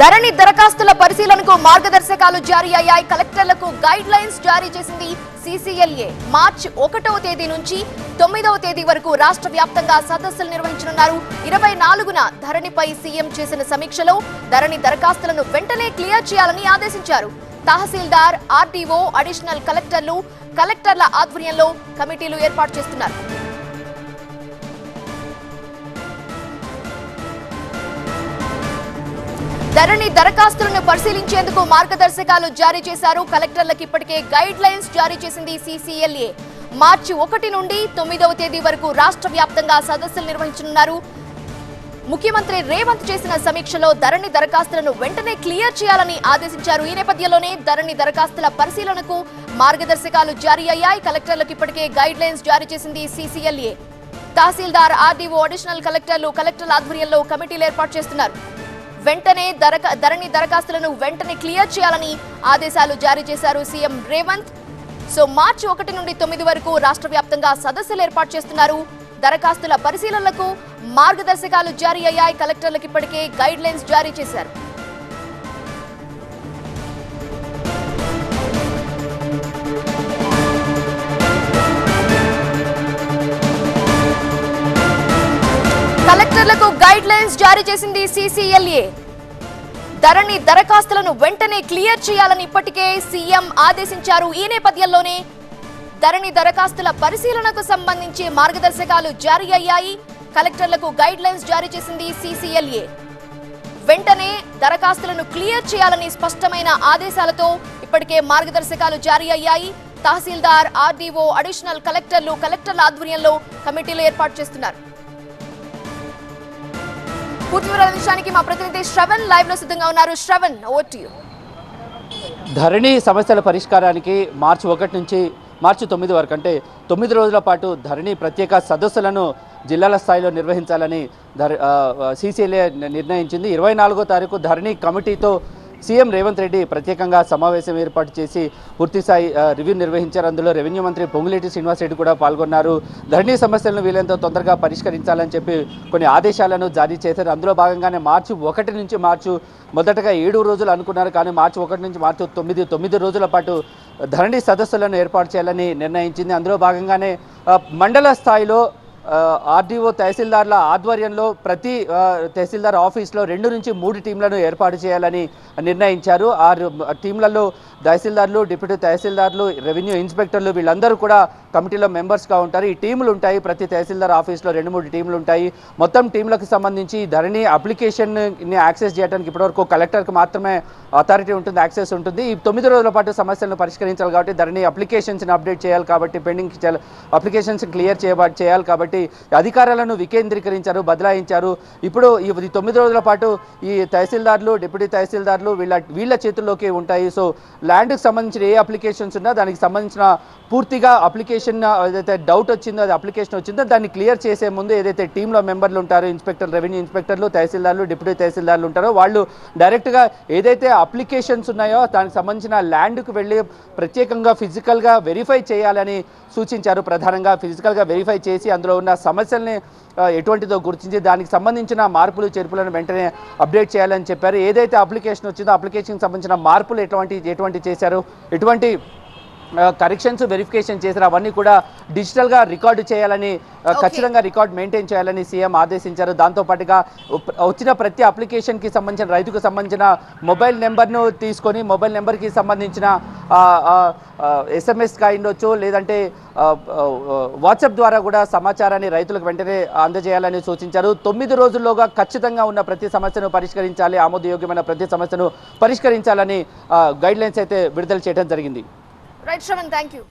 ధరణి దరఖాస్తుల పరిశీలనకు మార్గదర్శకాలు జారీ అయ్యాయి. కలెక్టర్లకు గైడ్ లైన్స్ జారీ చేసింది సీసీఎల్ఏ మార్చ్ ఒకటవ తేదీ నుంచి తొమ్మిదవ తేదీ వరకు రాష్ట్ర వ్యాప్తంగా సదస్సులు నిర్వహించనున్నారు. ఇరవై నాలుగున ధరణిపై సీఎం చేసిన సమీక్షలో ధరణి దరఖాస్తులను వెంటనే క్లియర్ చేయాలని ఆదేశించారు. తహసీల్దార్ ఆర్డీఓ అడిషనల్ కలెక్టర్లు కలెక్టర్ల ఆధ్వర్యంలో కమిటీలు ఏర్పాటు చేస్తున్నారు. ధరణి దరఖాస్తులను పరిశీలించేందుకు మార్గదర్శకాలు జారీ చేశారు. కలెక్టర్లకు ఇప్పటికే గైడ్ లైన్స్ జారీ చేసింది సీసీఎల్ఏ. మార్చి ఒకటి నుండి తొమ్మిదవ తేదీ వరకు రాష్ట్ర వ్యాప్తంగా సదస్సులు నిర్వహించనున్నారు. ముఖ్యమంత్రి రేవంత్ చేసిన సమీక్షలో ధరణి దరఖాస్తులను వెంటనే క్లియర్ చేయాలని ఆదేశించారు. ఈ నేపథ్యంలోనే ధరణి దరఖాస్తుల పరిశీలనకు మార్గదర్శకాలు జారీ అయ్యాయి. కలెక్టర్లకు ఇప్పటికే గైడ్ లైన్స్ జారీ చేసింది సీసీఎల్ఏ. తహసీల్దార్ ఆర్డీఓ అడిషనల్ కలెక్టర్లు కలెక్టర్ల ఆధ్వర్యంలో కమిటీలు ఏర్పాటు చేస్తున్నారు. వెంటనే ధరణి దరఖాస్తులను వెంటనే క్లియర్ చేయాలని ఆదేశాలు జారీ చేశారు సీఎం రేవంత్. సో మార్చి ఒకటి నుండి తొమ్మిది వరకు రాష్ట్ర వ్యాప్తంగా సదస్సులు ఏర్పాటు చేస్తున్నారు. దరఖాస్తుల పరిశీలనలకు మార్గదర్శకాలు జారీ అయ్యాయి. కలెక్టర్లకు ఇప్పటికే గైడ్ లైన్స్ జారీ చేశారు. గైడ్ లైన్స్ జారీ చేసింది సీసీఎల్ఏ. ధరణి దరఖాస్తులను వెంటనే క్లియర్ చేయాలని ఇప్పటికే సీఎం ఆదేశించారు. ఈ నేపథ్యంలోనే ధరణి దరఖాస్తుల పరిశీలనకు సంబంధించి మార్గదర్శకాలు జారీ అయ్యాయి. కలెక్టర్లకు గైడ్ లైన్స్ జారీ చేసింది సీసీఎల్ఏ. వెంటనే దరఖాస్తులను క్లియర్ చేయాలని స్పష్టమైన ఆదేశాలతో ఇప్పటికే మార్గదర్శకాలు జారీ అయ్యాయి. తహసీల్దార్ ఆర్డీఓ అడిషనల్ కలెక్టర్లు కలెక్టర్ల ఆధ్వర్యంలో కమిటీలు ఏర్పాటు చేస్తున్నారు. పూర్తి వివరాల విషయానికి మా ప్రతినిధి శ్రవణ్ లైవ్లో సిద్ధంగా ఉన్నారు. శ్రవణ్ ఓవర్ టు ధరణి సమస్యల పరిష్కారానికి మార్చి ఒకటి నుంచి మార్చి తొమ్మిది వరకు అంటే తొమ్మిది రోజుల పాటు ధరణి ప్రత్యేక సదస్సులను జిల్లాల స్థాయిలో నిర్వహించాలని ధర సీసీఎల్ఏ నిర్ణయించింది. ఇరవై నాలుగో తారీఖు ధరణి కమిటీతో సీఎం రేవంత్ రెడ్డి ప్రత్యేకంగా సమావేశం ఏర్పాటు చేసి పూర్తిస్థాయి రివ్యూ నిర్వహించారు. అందులో రెవెన్యూ మంత్రి పొంగులేటి శ్రీనివాస్ రెడ్డి కూడా పాల్గొన్నారు. ధరణి సమస్యలను వీలైనంత తొందరగా పరిష్కరించాలని చెప్పి కొన్ని ఆదేశాలను జారీ చేశారు. అందులో భాగంగానే మార్చి ఒకటి నుంచి మార్చు మొదటగా ఏడు రోజులు అనుకున్నారు. కానీ మార్చి ఒకటి నుంచి మార్చి తొమ్మిది తొమ్మిది రోజుల పాటు ధరణి సదస్సులను ఏర్పాటు చేయాలని నిర్ణయించింది. అందులో భాగంగానే మండల స్థాయిలో ఆర్డీఓ తహసీల్దార్ల ఆధ్వర్యంలో ప్రతి తహసీల్దార్ ఆఫీస్లో రెండు నుంచి మూడు టీంలను ఏర్పాటు చేయాలని నిర్ణయించారు. ఆ టీంలలో తహసీల్దార్లు డిప్యూటీ తహసీల్దార్లు రెవెన్యూ ఇన్స్పెక్టర్లు వీళ్ళందరూ కూడా కమిటీలో మెంబర్స్గా ఉంటారు. ఈ టీములు ఉంటాయి. ప్రతి తహసీల్దార్ ఆఫీస్లో రెండు మూడు టీంలు ఉంటాయి. మొత్తం టీంలకు సంబంధించి ధరణి అప్లికేషన్ని యాక్సెస్ చేయడానికి ఇప్పటివరకు కలెక్టర్కి మాత్రమే అథారిటీ ఉంటుంది యాక్సెస్ ఉంటుంది. ఈ తొమ్మిది రోజుల పాటు సమస్యలను పరిష్కరించాలి కాబట్టి ధరణి అప్లికేషన్స్ని అప్డేట్ చేయాలి కాబట్టి పెండింగ్ అప్లికేషన్స్ క్లియర్ చేయ చేయాలి కాబట్టి అధికారాలను వికేంద్రీకరించారు బదలాయించారు. ఇప్పుడు ఈ ఈ తొమ్మిది రోజుల పాటు ఈ తహసీల్దార్లు డిప్యూటీ తహసీల్దార్లు వీళ్ళ వీళ్ళ చేతుల్లోకి ఉంటాయి. సో ల్యాండ్కి సంబంధించిన ఏ అప్లికేషన్స్ ఉన్నా దానికి సంబంధించిన పూర్తిగా అప్లికేషన్ ఏదైతే డౌట్ వచ్చిందో అది అప్లికేషన్ వచ్చిందో దాన్ని క్లియర్ చేసే ముందు ఏదైతే టీంలో మెంబర్లు ఉంటారో ఇన్స్పెక్టర్ రెవెన్యూ ఇన్స్పెక్టర్లు తహసీల్దార్లు డిప్యూటీ తహసీల్దార్లు ఉంటారో వాళ్ళు డైరెక్ట్గా ఏదైతే అప్లికేషన్స్ ఉన్నాయో దానికి సంబంధించిన ల్యాండ్కు వెళ్ళి ప్రత్యేకంగా ఫిజికల్గా వెరిఫై చేయాలని సూచించారు. ప్రధానంగా ఫిజికల్గా వెరిఫై చేసి అందులో ఉన్న సమస్యల్ని ఎటువంటిదో గుర్తించి దానికి సంబంధించిన మార్పులు చేర్పులను వెంటనే అప్డేట్ చేయాలని చెప్పారు. ఏదైతే అప్లికేషన్ వచ్చిందో అప్లికేషన్కి సంబంధించిన మార్పులు ఎటువంటి ఎటువంటి చేశారు? ఎటువంటి కరెక్షన్స్ వెరిఫికేషన్ చేసిన అవన్నీ కూడా డిజిటల్గా రికార్డు చేయాలని ఖచ్చితంగా రికార్డ్ మెయింటైన్ చేయాలని సీఎం ఆదేశించారు. దాంతోపాటుగా వచ్చిన ప్రతి అప్లికేషన్కి సంబంధించిన రైతుకు సంబంధించిన మొబైల్ నెంబర్ను తీసుకొని మొబైల్ నెంబర్కి సంబంధించిన ఎస్ఎంఎస్ కాయిండొచ్చు లేదంటే వాట్సాప్ ద్వారా కూడా సమాచారాన్ని రైతులకు వెంటనే అందజేయాలని సూచించారు. తొమ్మిది రోజుల్లోగా ఖచ్చితంగా ఉన్న ప్రతి సమస్యను పరిష్కరించాలి ఆమోదయోగ్యమైన ప్రతి సమస్యను పరిష్కరించాలని గైడ్ లైన్స్ అయితే విడుదల చేయడం జరిగింది. Right Shravan thank you